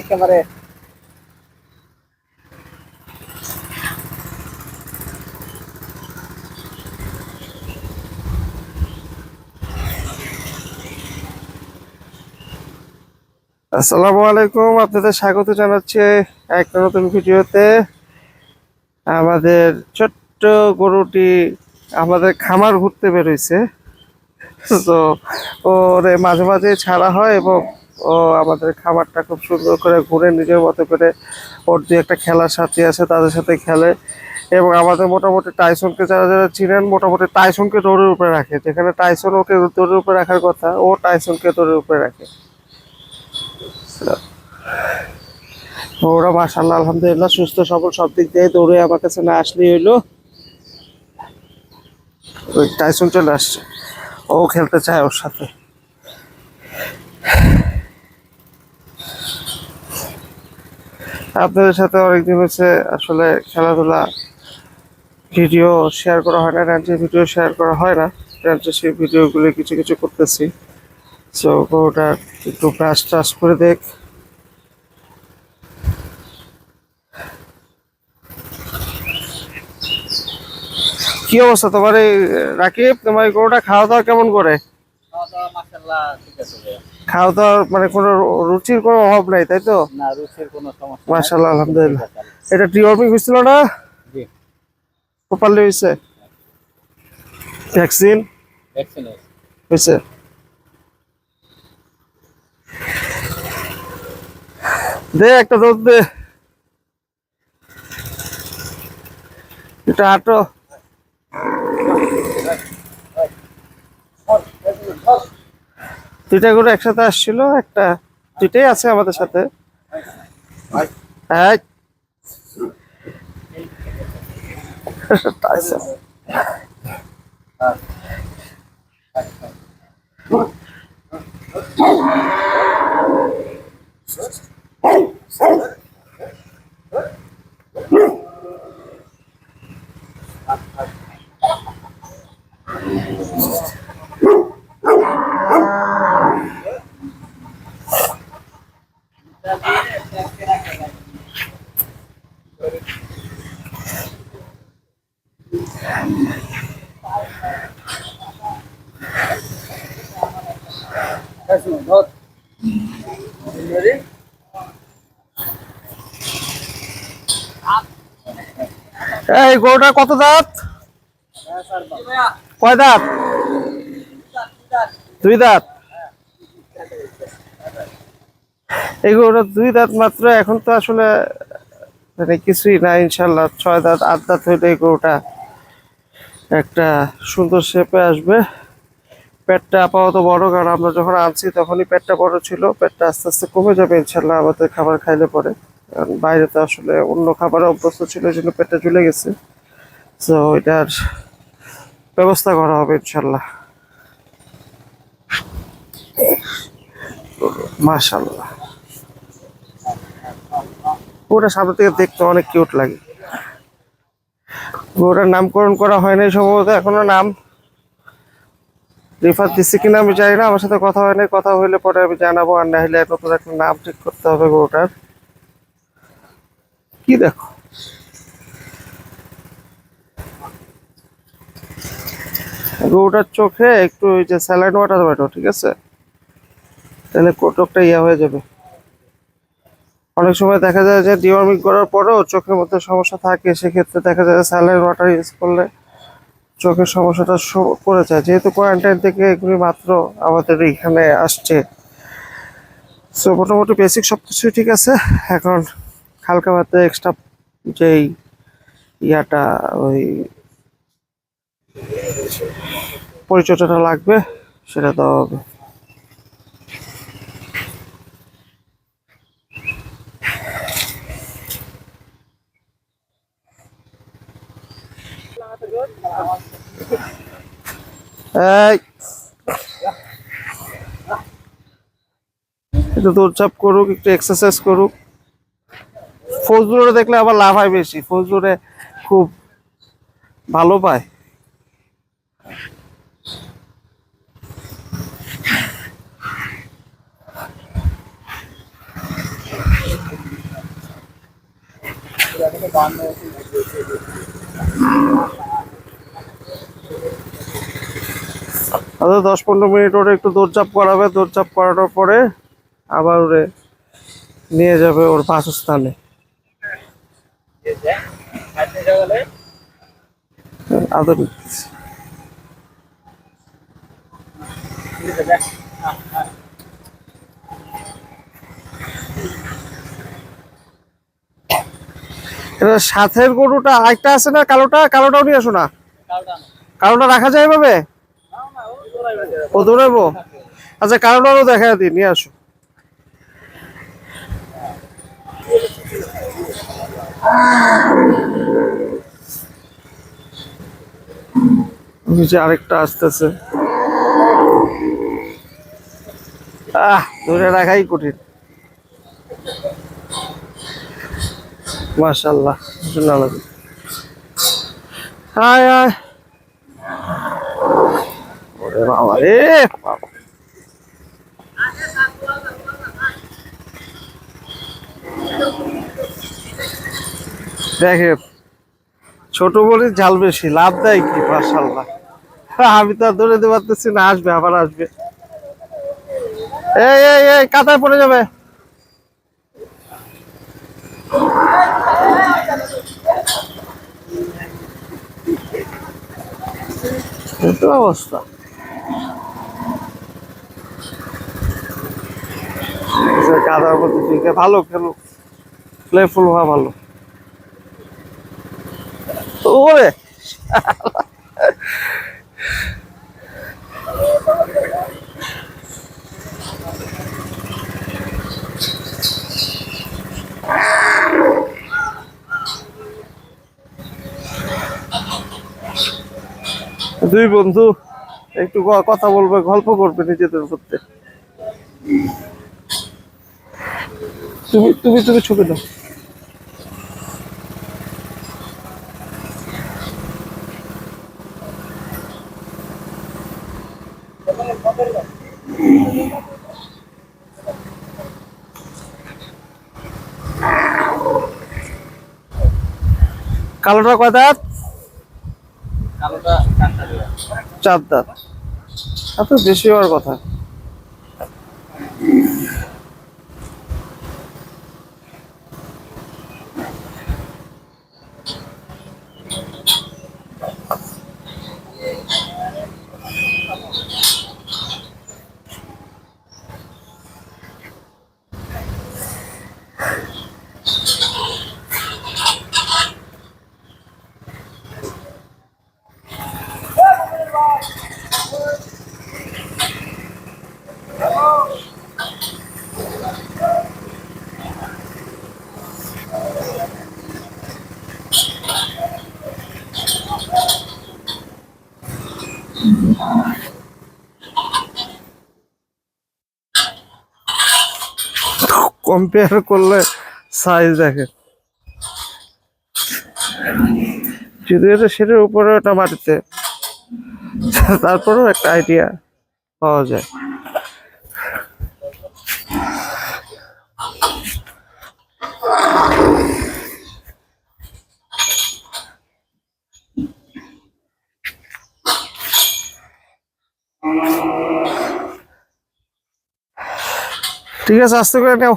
একেবারে আসসালামু আলাইকুম, আপনাদের স্বাগত জানাচ্ছি একটা নতুন ভিডিওতে। আমাদের ছোট্ট গরুটি আমাদের খামার ঘুরতে বেরোইছে তো ওরে মাঝে মাঝে ছাড়া হয় এবং ও আমাদের খাবারটা খুব সুন্দর করে ঘুরে নিজের মতো করে ওর যে একটা খেলার সাথী আছে, তাদের সাথে খেলে এবং আমাদের মোটামুটি টাইসনকে যারা যারা চিনেন, মোটামুটি টাইসনকে দৌড়ের উপরে রাখে। যেখানে টাইসন ওকে দৌড়ের উপরে রাখার কথা, ও টাইসনকে দৌড়ের উপরে রাখে। ওরা মাসাল্লাহ আলহামদুলিল্লাহ, সুস্থ, সবল, সব দিক দিয়ে দৌড়ে আমার কাছে না আসলেই হইল। ওই টাইসন চলে আসছে। ও খেলতে চায় ওর সাথে। আপনাদের সাথে অনেকদিন হচ্ছে আসলে খেলাধুলা ভিডিও শেয়ার করা হয় না র্যাঞ্চের ভিডিও শেয়ার করা হয় না। র্যাঞ্চের সেই ভিডিওগুলো কিছু কিছু করতেছি। সো ওটা একটু ব্রাশ ট্রাশ করে দেখ। কি অবস্থা? তোমার এই রাকিব তোমার এই গরুটা খাওয়া দাওয়া কেমন করে? খাওয়া দাওয়ার মানে কোনো রুচির কোনো অভাব নাই তাই তো। মাশাআল্লাহ আলহামদুলিল্লাহ। এটা ডিওয়ার্মিং হয়েছিল না? প্রপারলি হয়েছে? ভ্যাকসিন হয়েছে। দে একটা দুধ দে। এটা হাঁটো দুইটা গরু একসাথে আসছিল একটা দুইটাই আছে আমাদের সাথে। হ্যাঁ। এই গরুটা কত দাঁত? কয় দাঁত? দুই দাঁত? এই গরুটা দুই দাঁত মাত্র, এখন তো আসলে মানে কিছুই না ইনশাল্লাহ ছয় দাঁত, আট দাঁত হইলে এই গরুটা। একটা সুন্দর শেপে আসবে। পেটটা আপাতত বড়, কারণ আমরা যখন আনছি তখনই পেটটা বড় ছিল। পেটটা আস্তে আস্তে কমে যাবে ইনশাল্লাহ আমাদের খাবার খাইলে পরে। কারণ বাইরে তো আসলে অন্য খাবারে অভ্যস্ত ছিল, এই জন্য পেটটা ঝুলে গেছে। তো এটার ব্যবস্থা করা হবে ইনশাল্লাহ। মাশাল্লাহ পুরোটা সামনে থেকে দেখতে অনেক কিউট লাগে। গরুটার নামকরণ করা হয় হয়নি সম্ভবত, এখনও নাম রিফাত দিচ্ছে কিনা আমি জানি না, আমার সাথে কথা হয় নাই, কথা হইলে পরে আমি জানাব, আর না হলে নতুন একটা নাম ঠিক করতে হবে গরুটার কি দেখো? গরুটার চোখে একটু ওই যে স্যালাইন ওয়াটার বেটো ঠিক আছে? তাহলে কোটকটা ইয়া হয়ে যাবে। অনেক সময় দেখা যায় যে ডিওয়ার্মিং করার পরেও চোখের মধ্যে সমস্যা থাকে, সেক্ষেত্রে দেখা যায় স্যালাইন ওয়াটার ইউজ করলে চোখের সমস্যাটা করে যায়। যেহেতু কোয়ারেন্টাইন থেকে এগুলি মাত্র আমাদের এখানে আসছে। সো মোটামুটি বেসিক সব কিছুই ঠিক আছে। এখন হালকা পাতে এক্সট্রা যেই ইয়াটা ওই পরিচর্যাটা লাগবে, সেটা দেওয়া হবে। এই। একটু করুক, একটু এক্সারসাইজ করুক। ফজলুরে দেখলে আবার লাভ হয় বেশি। ফজলুরে খুব ভালো পায়। আচ্ছা, দশ পনেরো মিনিট ওরে একটু দৌড়চাপ করাবে। দৌড়চাপ করানোর পরে আবার ওরে নিয়ে যাবে ওর বাসস্থানে। আদর সাথের গরুটা আরেকটা আছে না কালোটা? কালোটাও নিয়ে আসো না। কালটা রাখা যায় এভাবে? ও দৌড়াবো আচ্ছা কালোটারও দেখা দিই নিয়ে আসো। নিচে আরেকটা আসতেছে। আহ ধরে রাখাই কঠিন। সুন্দর হায় হায়। বাবা রে বাবা। দেখে ছোট বলে জাল বেশি, লাভ দেয় কি মাশাল্লাহ আমি তো আর ধরে দিতে পারতেছি না, আসবে, আবার আসবে। এই এই এই, কাতায় পড়ে যাবে। অবস্থা। ভালো খেলো প্লেফুল হওয়া ভালো। ওরে। দুই বন্ধু, একটু কথা বলবে, গল্প করবে নিজেদের মধ্যে। তুমি তুমি তুমি ছবি দাও। কালোটা কয় দাঁত? কালোটা চার দাঁত। এত বেশি হওয়ার কথা। কম্পেয়ার করলে সাইজ দেখে। যদি এটা সেটার উপরে ওটা মাটিতে তারপরেও একটা আইডিয়া পাওয়া যায়। ঠিক আছে, আস্তে করে নাও।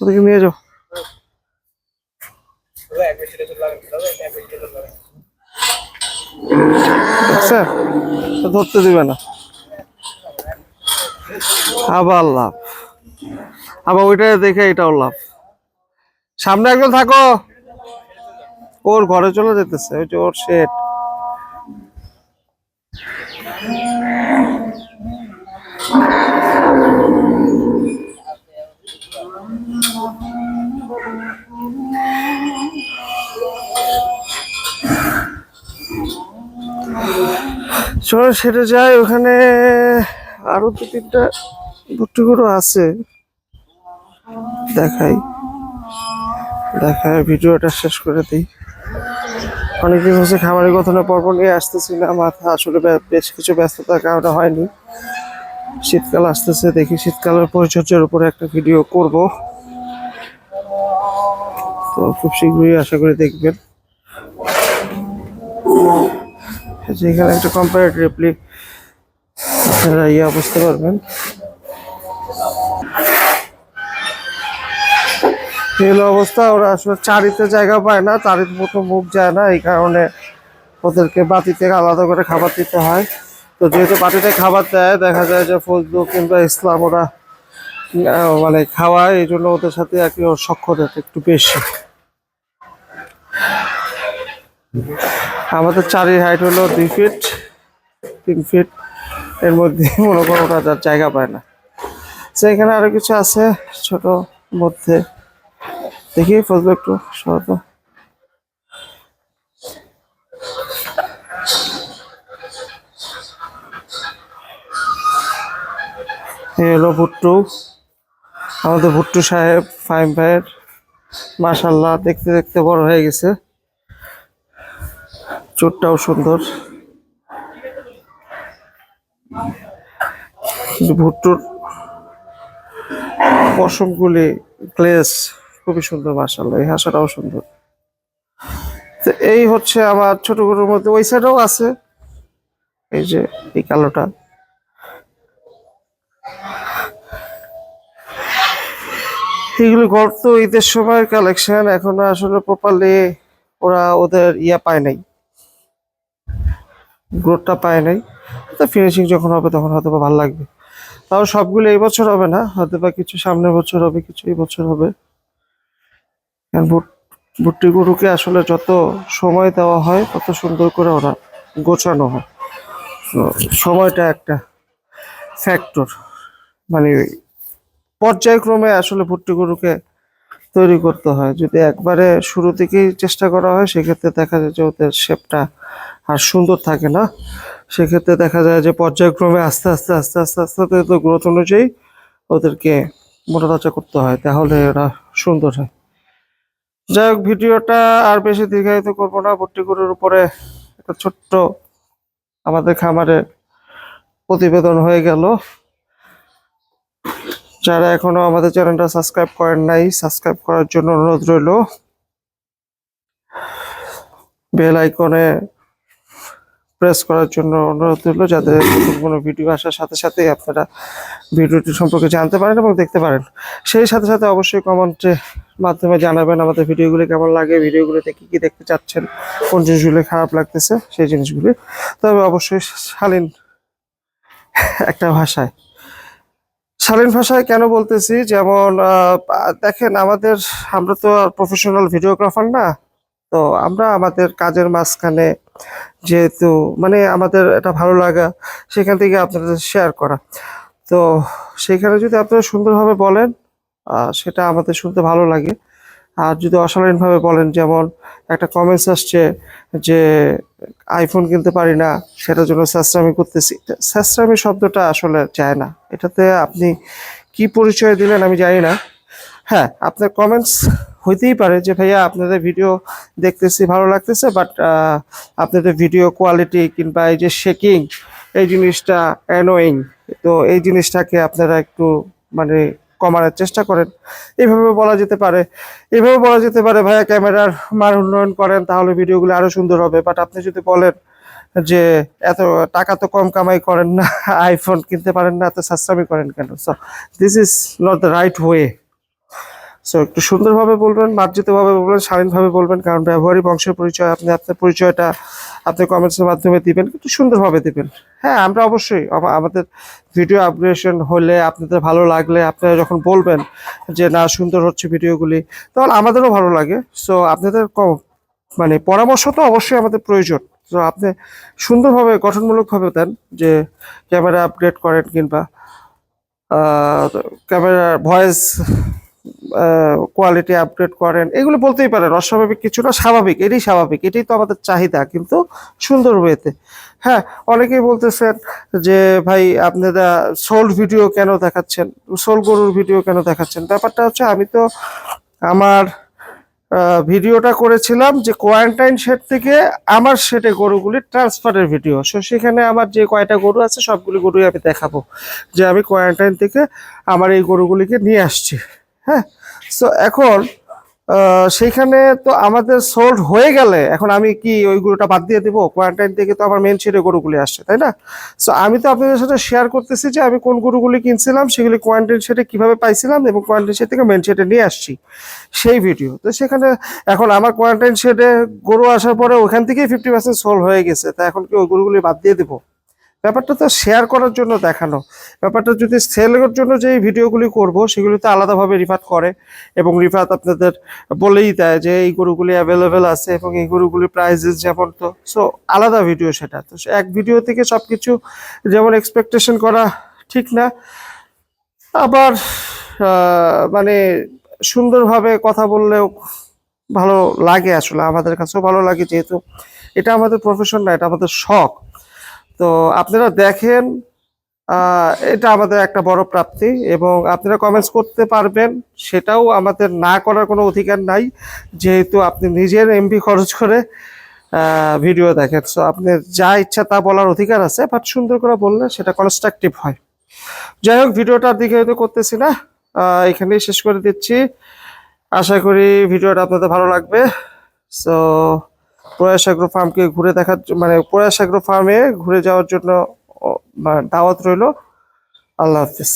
ওদিকে নিয়ে যাও। তো ধরতে দিবে না। আবার লাভ। আবার ওইটা দেখে এটাও লাভ। সামনে একজন থাকো। ওর ঘরে চলে যেতেছে, ওই যে ওর শেড চলো সেটা যাই, ওখানে আরও দু তিনটা ভুট্টিগুলো আছে। দেখাই। দেখায় ভিডিওটা শেষ করে দিই। অনেকদিন হচ্ছে খামারের গঠনের পর্ব নিয়ে আসতেছি না, মাথা আসলে বেশ কিছু ব্যস্ততার কারণে হয়নি। শীতকাল আসতেছে, দেখি শীতকালের পরিচর্যার উপরে একটা ভিডিও করব। তো খুব শীঘ্রই আশা করি দেখবেন। যেখানে একটা কম্পারেটিভলি আপনারা ইয়া বুঝতে পারবেন। অবস্থা, ওরা আসলে চারিতে জায়গা পায় না, চারির মতো মুখ যায় না, এই কারণে ওদেরকে বাতিতে আলাদা করে খাবার দিতে হয়। তো যেহেতু বাটিতে খাবার দেয়, দেখা যায় যে ফজলু কিংবা ইসলাম ওরা মানে খাওয়ায়, এই জন্য ওদের সাথে আর কি ওর সক্ষতা একটু বেশি। আমাদের চারির হাইট হলো দুই ফিট তিন ফিট এর মধ্যে মনে করো ওরা যার জায়গা পায় না। তো এখানে আরও কিছু আছে ছোট মধ্যে। দেখি ফজলু একটু সহজ হলো ভুট্টু। আমাদের ভুট্টু সাহেব ফাইম ভাইয়ের মাশাল্লাহ দেখতে দেখতে বড় হয়ে গেছে। চোটটাও সুন্দর। ভুট্টুর পশমগুলি গ্লেস খুবই সুন্দর মাশাল্লাহ এই হাসাটাও সুন্দর। তো এই হচ্ছে আমার ছোট গরুর মধ্যে, ওই সাইডেও আছে। এই যে, এই কালোটা। এগুলো গত ঈদের সময় কালেকশন এখনও আসলে প্রপারলি ওরা ওদের ইয়া পায় নাই। গ্রোথটা পায় নাই। তো ফিনিশিং যখন হবে তখন হয়তো বা ভালো লাগবে। তাও সবগুলো এই বছর হবে না হয়তো বা কিছু সামনের বছর হবে, কিছু এই বছর হবে। কারণ ভুট- ভুট্টি গরুকে আসলে যত সময় দেওয়া হয়, তত সুন্দর করে ওরা গোছানো হয়। সময়টা একটা ফ্যাক্টর মানে পর্যায়ক্রমে আসলে ভুট্টি গরুকে তৈরি করতে হয়। যদি একবারে শুরু থেকেই চেষ্টা করা হয়, সেক্ষেত্রে দেখা যায় যে ওদের শেপটা আর সুন্দর থাকে না। সেক্ষেত্রে দেখা যায় যে পর্যায়ক্রমে আস্তে আস্তে আস্তে আস্তে আস্তে আস্তে তো গ্রোথ অনুযায়ী ওদেরকে মোটা তাজা করতে হয়, তাহলে ওরা সুন্দর হয়। যাই হোক, ভিডিওটা আর বেশি দীর্ঘায়িত করব না। গরুর উপরে একটা ছোট্ট আমাদের খামারে প্রতিবেদন হয়ে গেল। যারা এখনও আমাদের চ্যানেলটা সাবস্ক্রাইব করেন নাই, সাবস্ক্রাইব করার জন্য অনুরোধ রইল। বেল আইকনে প্রেস করার জন্য অনুরোধ রইল যাতে নতুন কোনো ভিডিও আসার সাথে সাথেই আপনারা ভিডিওটি সম্পর্কে জানতে পারেন এবং দেখতে পারেন। সেই সাথে সাথে অবশ্যই কমেন্টের মাধ্যমে জানাবেন আমাদের ভিডিওগুলি কেমন লাগে, ভিডিওগুলিতে কী কী দেখতে চাচ্ছেন, কোন জিনিসগুলি খারাপ লাগতেছে, সেই জিনিসগুলি। তবে অবশ্যই শালীন একটা ভাষায়। শালীন ভাষায় কেন বলতেছি? যেমন দেখেন আমাদের, আমরা তো প্রফেশনাল ভিডিওগ্রাফার না। তো আমরা আমাদের কাজের মাঝখানে যেহেতু মানে আমাদের এটা ভালো লাগা, সেখান থেকে আপনাদের শেয়ার করা। তো সেখানে যদি আপনারা সুন্দরভাবে বলেন সেটা আমাদের শুনতে ভালো লাগে। আর যদি অশালীনভাবে বলেন, যেমন একটা কমেন্টস আসছে যে আইফোন কিনতে পারি না, সেটার জন্য স্যাস্ট্রামি করতেছি। স্যাস্ট্রামি শব্দটা আসলে চায় না। এটাতে আপনি কি পরিচয় দিলেন আমি জানি না। হ্যাঁ আপনার কমেন্টস হইতেই পারে যে, ভাইয়া, আপনাদের ভিডিও দেখতেছি, ভালো লাগতেছে বাট আপনাদের ভিডিও কোয়ালিটি কিংবা এই যে শেকিং এই জিনিসটা অ্যানোয়িং তো এই জিনিসটাকে আপনারা একটু মানে কমানোর চেষ্টা করেন। এইভাবে বলা যেতে পারে। এভাবে বলা যেতে পারে, ভাইয়া, ক্যামেরার মান উন্নয়ন করেন, তাহলে ভিডিওগুলো আরও সুন্দর হবে। বাট আপনি যদি বলেন যে, এত টাকা তো কম কামাই করেন না আইফোন কিনতে পারেন না, এত সাশ্রামি করেন কেন? So this is not the right way so একটু সুন্দরভাবে বলবেন, মার্জিতভাবে বলবেন, শালীনভাবে বলবেন, কারণ ব্যবহারিক বংশের পরিচয়, আপনি আপনার পরিচয়টা আপনি কমেন্টসের মাধ্যমে দিবেন, কিন্তু সুন্দরভাবে দিবেন। হ্যাঁ আমরা অবশ্যই আমাদের ভিডিও আপগ্রেশন হলে আপনাদের ভালো লাগলে আপনারা যখন বলবেন যে, না, সুন্দর হচ্ছে ভিডিওগুলি, তখন আমাদেরও ভালো লাগে। সো আপনাদের ক- মানে পরামর্শ তো অবশ্যই আমাদের প্রয়োজন। তো আপনি সুন্দরভাবে, গঠনমূলকভাবে দেন যে, ক্যামেরা আপগ্রেড করেন কিংবা ক্যামেরার ভয়েস কোয়ালিটি আপগ্রেড করেন, এগুলো বলতেই পারেন অস্বাভাবিক কিছু না স্বাভাবিক এটাই স্বাভাবিক, এটাই তো আমাদের চাহিদা, কিন্তু সুন্দর ওয়েতে। হ্যাঁ অনেকেই বলতেছেন যে, ভাই, আপনারা সোল ভিডিও কেন দেখাচ্ছেন? সোল গরুর ভিডিও কেন দেখাচ্ছেন? ব্যাপারটা হচ্ছে, আমি তো আমার ভিডিওটা করেছিলাম যে কোয়ারেন্টাইন শেড থেকে আমার শেডে গরুগুলি ট্রান্সফারের ভিডিও সো, সেখানে আমার যে কয়টা গরু আছে, সবগুলি গরুই আমি দেখাবো। যে, আমি কোয়ারেন্টাইন থেকে আমার এই গরুগুলিকে নিয়ে আসছি। হ্যাঁ সো এখন আহ, সেইখানে তো আমাদের সোল্ড হয়ে গেলে এখন আমি কি ওই গরুটা বাদ দিয়ে দেবো? কোয়ারেন্টাইন থেকে তো আমার মেন শেডে গরুগুলি আসছে তাই না? সো আমি তো আপনাদের সাথে শেয়ার করতেছি যে আমি কোন গরুগুলি কিনছিলাম সেগুলি কোয়ারেন্টাইন শেডে কীভাবে পাইছিলাম এবং কোয়ারেন্টাইন শেড থেকে মেন শেডে নিয়ে আসছি সেই ভিডিও তো সেখানে এখন আমার কোয়ারেন্টাইন শেডে গরু আসার পরে ওখান থেকেই ফিফটি পার্সেন্ট সোল হয়ে গেছে। তা এখন কি ওই গরুগুলি বাদ দিয়ে দেবো? ব্যাপারটা তো শেয়ার করার জন্য দেখানো। ব্যাপারটা যদি সেলের জন্য যে ভিডিওগুলি করব, সেগুলিতে আলাদাভাবে রিফাত করে এবং রিফাত আপনাদের বলেই দেয় যে এই গরুগুলি অ্যাভেলেবেল আছে এবং এই গরুগুলির প্রাইজেস যেমন তো সো আলাদা ভিডিও সেটা। তো এক ভিডিও থেকে সব কিছু যেমন এক্সপেকটেশন করা ঠিক না, আবার মানে সুন্দরভাবে কথা বললেও ভালো লাগে আসলে, আমাদের কাছেও ভালো লাগে যেহেতু এটা আমাদের প্রফেশন না, এটা আমাদের শখ। তো আপনারা দেখেন এটা আমাদের একটা বড় প্রাপ্তি এবং আপনারা কমেন্টস করতে পারবেন, সেটাও আমাদের না করার কোনো অধিকার নাই, যেহেতু আপনি নিজের এমবি খরচ করে ভিডিও দেখেন। সো আপনার যা ইচ্ছা তা বলার অধিকার আছে বাট সুন্দর করে বললে সেটা কনস্ট্রাকটিভ হয়। যাই হোক ভিডিওটার দিকে হয়তো করতেছি না। এখানেই শেষ করে দিচ্ছি। আশা করি ভিডিওটা আপনাদের ভালো লাগবে। সো প্রয়াস অ্যাগ্রো ফার্মকে ঘুরে দেখার মানে প্রয়াস অ্যাগ্রো ফার্মে ঘুরে যাওয়ার জন্য দাওয়াত রইল। আল্লাহ হাফিজ।